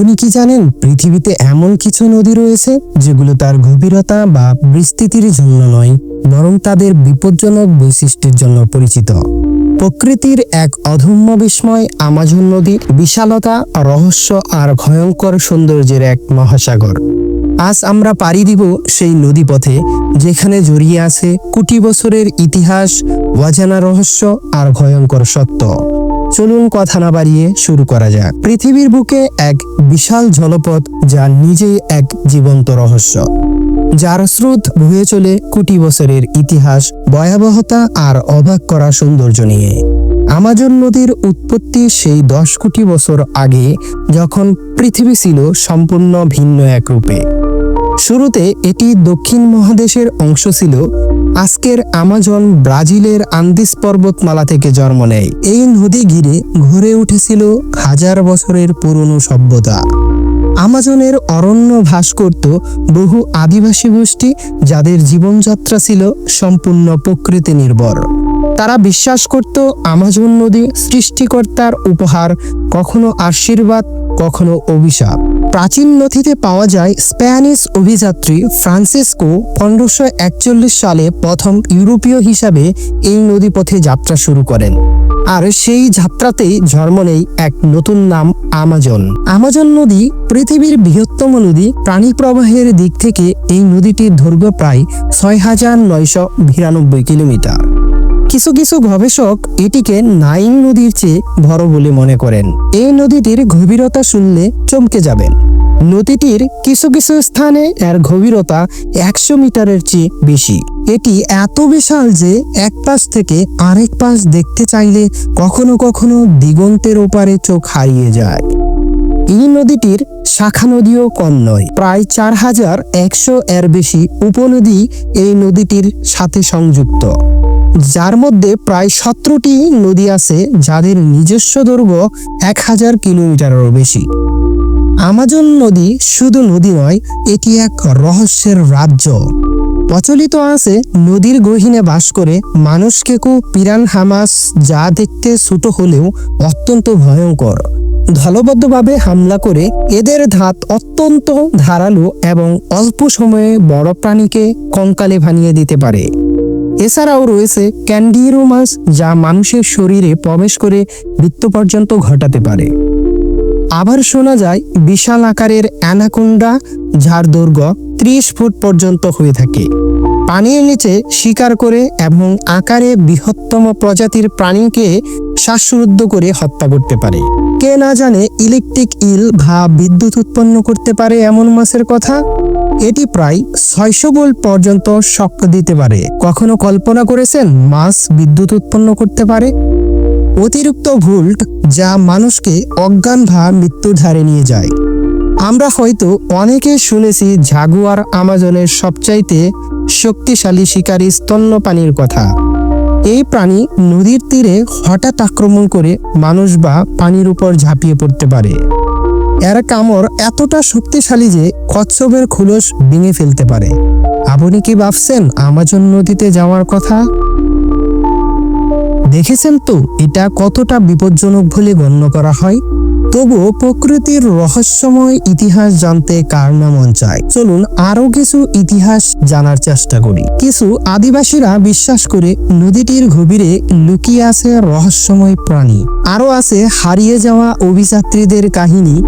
আপনি কি জানেন পৃথিবীতে এমন কিছু নদী রয়েছে যেগুলো তার গভীরতা বা বিস্তৃতির জন্য নয়, বরং তাদের বিপজ্জনক বৈশিষ্ট্যের জন্য পরিচিত? প্রকৃতির এক অধম্য বিস্ময় আমাজন নদী বিশালতা, রহস্য আর ভয়ঙ্কর সৌন্দর্যের এক মহাসাগর। আজ আমরা পাড়ি দিব সেই নদীপথে যেখানে জড়িয়ে আছে কোটি বছরের ইতিহাস, অজানা রহস্য আর ভয়ঙ্কর সত্য। চলুন কথা না বাড়িয়ে শুরু করা যাক। পৃথিবীর বুকে এক বিশাল জলপথ যা নিজেই এক জীবন্ত রহস্য। যার স্রোত বয়ে চলে কোটি বছরের ইতিহাস, ভয়াবহতা আর অবাক করা সৌন্দর্য নিয়ে। আমাজন নদীর উৎপত্তি সেই দশ কোটি বছর আগে যখন পৃথিবী ছিল সম্পূর্ণ ভিন্ন এক রূপে। শুরুতে এটি দক্ষিণ মহাদেশের অংশ ছিল। আজকের আমাজন ব্রাজিলের আন্দিস পর্বতমালা থেকে জন্ম নেয়। এই নদী ঘিরে ঘুরে উঠেছিল হাজার বছরের পুরনো সভ্যতা। আমাজনের অরণ্য ভাস করত বহু আদিবাসী গোষ্ঠী যাদের জীবনযাত্রা ছিল সম্পূর্ণ প্রকৃতি নির্ভর। তারা বিশ্বাস করত আমাজন নদী সৃষ্টিকর্তার উপহার, কখনো আশীর্বাদ কখনো অভিশাপ। প্রাচীন নথিতে পাওয়া যায় স্প্যানিশ অভিযাত্রী ফ্রান্সিসকো পনেরোশো একচল্লিশ সালে প্রথম ইউরোপীয় হিসাবে এই নদীপথে যাত্রা শুরু করেন। আর সেই যাত্রাতেই জন্ম নেই এক নতুন নাম, আমাজন। আমাজন নদী পৃথিবীর বৃহত্তম নদী। প্রাণী প্রবাহের দিক থেকে এই নদীটির দৈর্ঘ্য প্রায় ছয় হাজার নয়শো বিরানব্বই কিলোমিটার। কিছু কিছু গবেষক এটিকে নাইন নদীর চেয়ে বড় বলে মনে করেন। এই নদীটির গভীরতা শুনলে চমকে যাবেন। নদীটির কিছু কিছু স্থানে এর গভীরতা একশো মিটারের চেয়ে বেশি। এটি এত বিশাল যে এক পাশ থেকে আরেক পাশ দেখতে চাইলে কখনো কখনো দিগন্তের ওপারে চোখ হারিয়ে যায়। এই নদীটির শাখা নদীও কম নয়, প্রায় চার হাজার একশো এর বেশি উপনদী এই নদীটির সাথে সংযুক্ত। যার মধ্যে প্রায় সতেরোটি নদী আছে যাদের নিজস্ব দৈর্ঘ্য এক হাজার কিলোমিটারেরও বেশি। আমাজন নদী শুধু নদী নয়, এটি এক রহস্যের রাজ্য। প্রচলিত আছে, নদীর গহীনে বাস করে মানুষ কেকু পিরান হামাস যা দেখতে ছোট হলেও অত্যন্ত ভয়ঙ্কর। দলবদ্ধভাবে হামলা করে এদের ধাত অত্যন্ত ধারালো এবং অল্প সময়ে বড় প্রাণীকে কঙ্কালে ভানিয়ে দিতে পারে। এছাড়াও রয়েছে ক্যান্ডিরোমাস, যা মানুষের শরীরে প্রবেশ করে মৃত্যু পর্যন্ত ঘটাতে পারে। আবার শোনা যায়, বিশাল আকারের অ্যানাকোন্ডা, যার দৈর্ঘ্য ত্রিশ ফুট পর্যন্ত হয়ে থাকে। পানির নিচে শিকার করে এবং আকারে বৃহত্তম প্রজাতির প্রাণীকে শ্বাসরুদ্ধ করে হত্যা করতে পারে। কে না জানে ইলেকট্রিক ইল বা বিদ্যুৎ উৎপন্ন করতে পারে এমন মাছের কথা? এটি প্রায় ছয়শো ভোল্ট পর্যন্ত শক দিতে পারে। কখনো কল্পনা করেছেন মাছ বিদ্যুৎ উৎপন্ন করতে পারে? অতিরিক্ত ভোল্ট যা মানুষকে অজ্ঞান বা মৃত্যুর ধারে নিয়ে যায়। আমরা হয়তো অনেকে শুনেছি জাগুয়ার আমাজনের সবচাইতে শক্তিশালী শিকারী স্তন্য স্তন্যপানির কথা। এই প্রাণী নদীর তীরে হঠাৎ আক্রমণ করে মানুষ বা পানির উপর ঝাঁপিয়ে পড়তে পারে। এর কামড় এতটা শক্তিশালী যে কচ্ছপের খুলস ভেঙে ফেলতে পারে। আপনি কি ভাবছেন আমাজন নদীতে যাওয়ার কথা? দেখেছেন তো এটা কতটা বিপজ্জনক বলে গণ্য করা হয়? তবুও প্রকৃতির রহস্যময় ইতিহাস জানতে কার না মন চায়? চলুন আরও কিছু ইতিহাস জানার চেষ্টা করি। কিছু আদিবাসীরা বিশ্বাস করে নদীটির গভীরে লুকিয়ে আছে রহস্যময় প্রাণী। আরও আছে হারিয়ে যাওয়া অভিযাত্রীদের কাহিনী,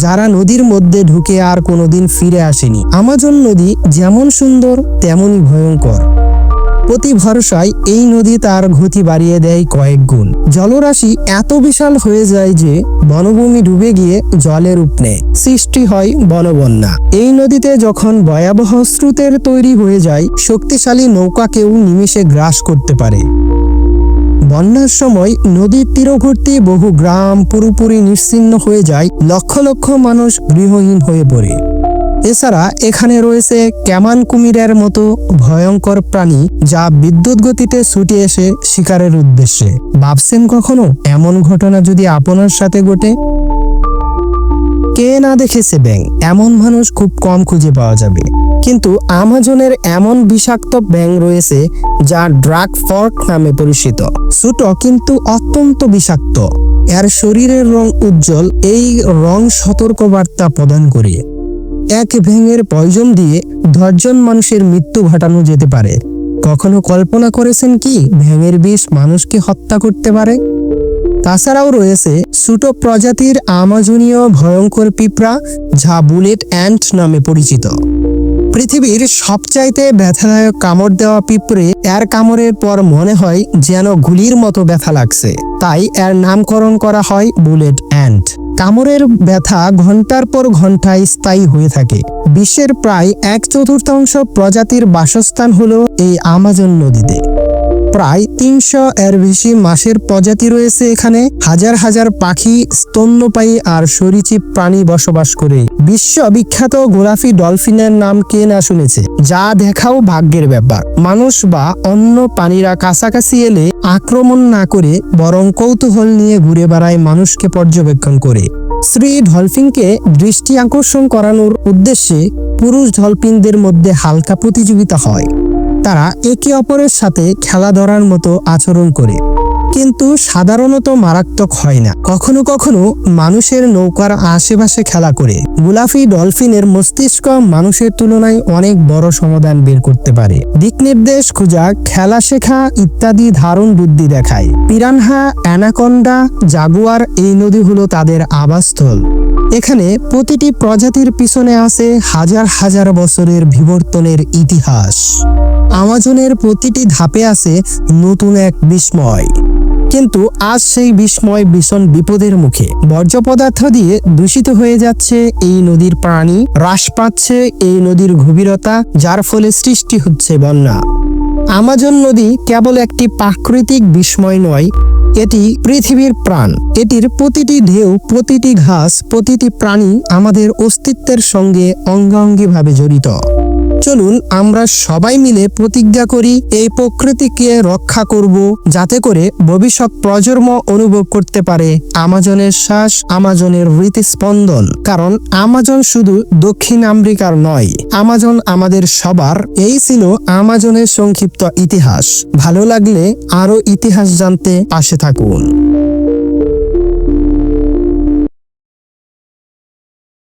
যারা নদীর মধ্যে ঢুকে আর কোনোদিন ফিরে আসেনি। আমাজন নদী যেমন সুন্দর, তেমনই ভয়ঙ্কর। প্রতি ভরসায় এই নদী তার গতি বাড়িয়ে দেয় কয়েক গুণ। জলরাশি এত বিশাল হয়ে যায় যে বনভূমি ডুবে গিয়ে জলের রূপ নেয়। সৃষ্টি হয় বনবন্যা। এই নদীতে যখন ভয়াবহ স্রোতের তৈরি হয়ে যায়, শক্তিশালী নৌকাকেও নিমেষে গ্রাস করতে পারে। বন্যার সময় নদীর তীরবর্তী বহু গ্রাম পুরোপুরি নিশ্চিন্ন হয়ে যায়। লক্ষ লক্ষ মানুষ গৃহহীন হয়ে পড়ে। এছাড়া এখানে রয়েছে ক্যামান কুমিরের মতো ভয়ঙ্কর প্রাণী যা বিদ্যুৎ গতিতে ছুটে এসে শিকারের উদ্দেশ্যে। ভাবছেন কখনো এমন ঘটনা যদি আপনার সাথে ঘটে? কে না দেখেছে ব্যাং এমন মানুষ খুব কম খুঁজে পাওয়া যাবে। কিন্তু আমাজনের এমন বিষাক্ত ব্যাং রয়েছে যা ড্রাগ ফর্ক নামে পরিচিত। ছোট কিন্তু অত্যন্ত বিষাক্ত। এর শরীরের রং উজ্জ্বল, এই রং সতর্কবার্তা প্রদান করে। এক ভেঙের পয়জন দিয়ে দশজন মানুষের মৃত্যু ঘটানো যেতে পারে। কখনো কল্পনা করেছেন কি ভেঙের বিষ মানুষকে হত্যা করতে পারে? তাছাড়াও রয়েছে ছোট প্রজাতির আমাজনীয় ভয়ঙ্কর পিঁপড়া, যা বুলেট অ্যান্ট নামে পরিচিত। পৃথিবীর সবচাইতে ব্যথাদায়ক কামড় দেওয়া পিঁপড়ে এর কামড়ের পর মনে হয় যেন গুলির মতো ব্যথা লাগছে। তাই এর নামকরণ করা হয় বুলেট অ্যান্ট কামড়ের ব্যথা ঘণ্টার পর ঘন্টায় স্থায়ী হয়ে থাকে। বিশ্বের প্রায় এক চতুর্থাংশ প্রজাতির বাসস্থান হলো এই আমাজন নদীতে। প্রায় তিনশো এর বেশি মাসের প্রজাতি রয়েছে এখানে। হাজার হাজার পাখি, স্তন্যপায়ী আর সরীসৃপ প্রাণী বসবাস করে। বিশ্ব বিখ্যাত গোলাপি ডলফিনের নাম কে না শুনেছে? যা দেখাও ভাগ্যের ব্যাপার। মানুষ বা অন্য প্রাণীরা কাছাকাছি এলে আক্রমণ না করে বরং কৌতূহল নিয়ে ঘুরে বেড়ায় মানুষকে পর্যবেক্ষণ করে। শ্রী ডলফিনকে দৃষ্টি আকর্ষণ করানোর উদ্দেশ্যে পুরুষ ডলফিনদের মধ্যে হালকা প্রতিযোগিতা হয়। তারা একে অপরের সাথে খেলা ধরার মতো আচরণ করে। কিন্তু সাধারণত মারাত্মক হয় না। কখনো কখনো মানুষের নৌকার আশেপাশে খেলা করে। গুলাফি ডলফিনের মস্তিষ্ক মানুষের তুলনায় অনেক বড় সমাধান বের করতে পারে। দিক নির্দেশ খোঁজা, খেলা শেখা ইত্যাদি ধারণ বুদ্ধি দেখায়। পিরানহা, অ্যানাকন্ডা, জাগুয়ার এই নদী হলো তাদের আবাসস্থল। এখানে প্রতিটি প্রজাতির পিছনে আছে হাজার হাজার বছরের বিবর্তনের ইতিহাস। আমাজনের প্রতিটি ধাপে আছে নতুন এক বিস্ময়। কিন্তু আজ সেই বিস্ময় ভীষণ বিপদের মুখে। বর্জ্য পদার্থ দিয়ে দূষিত হয়ে যাচ্ছে এই নদীর প্রাণী হ্রাস পাচ্ছে এই নদীর গভীরতা, যার ফলে সৃষ্টি হচ্ছে বন্যা। আমাজন নদী কেবল একটি প্রাকৃতিক বিস্ময় নয় এটি পৃথিবীর প্রাণ। এটির প্রতিটি ঢেউ, প্রতিটি ঘাস, প্রতিটি প্রাণী আমাদের অস্তিত্বের সঙ্গে অঙ্গাঙ্গিভাবে জড়িত। চলুন আমরা সবাই মিলে প্রতিজ্ঞা করি, এই প্রকৃতিকে রক্ষা করব যাতে করে ভবিষ্যৎ প্রজন্ম অনুভব করতে পারে। আমাজনের শ্বাস, আমাজনের হৃদস্পন্দন। কারণ আমাজন শুধু দক্ষিণ আমেরিকার নয়, আমাজন আমাদের সবার। এই ছিল আমাজনের সংক্ষিপ্ত ইতিহাস। ভালো লাগলে আরও ইতিহাস জানতে পাশে থাকুন।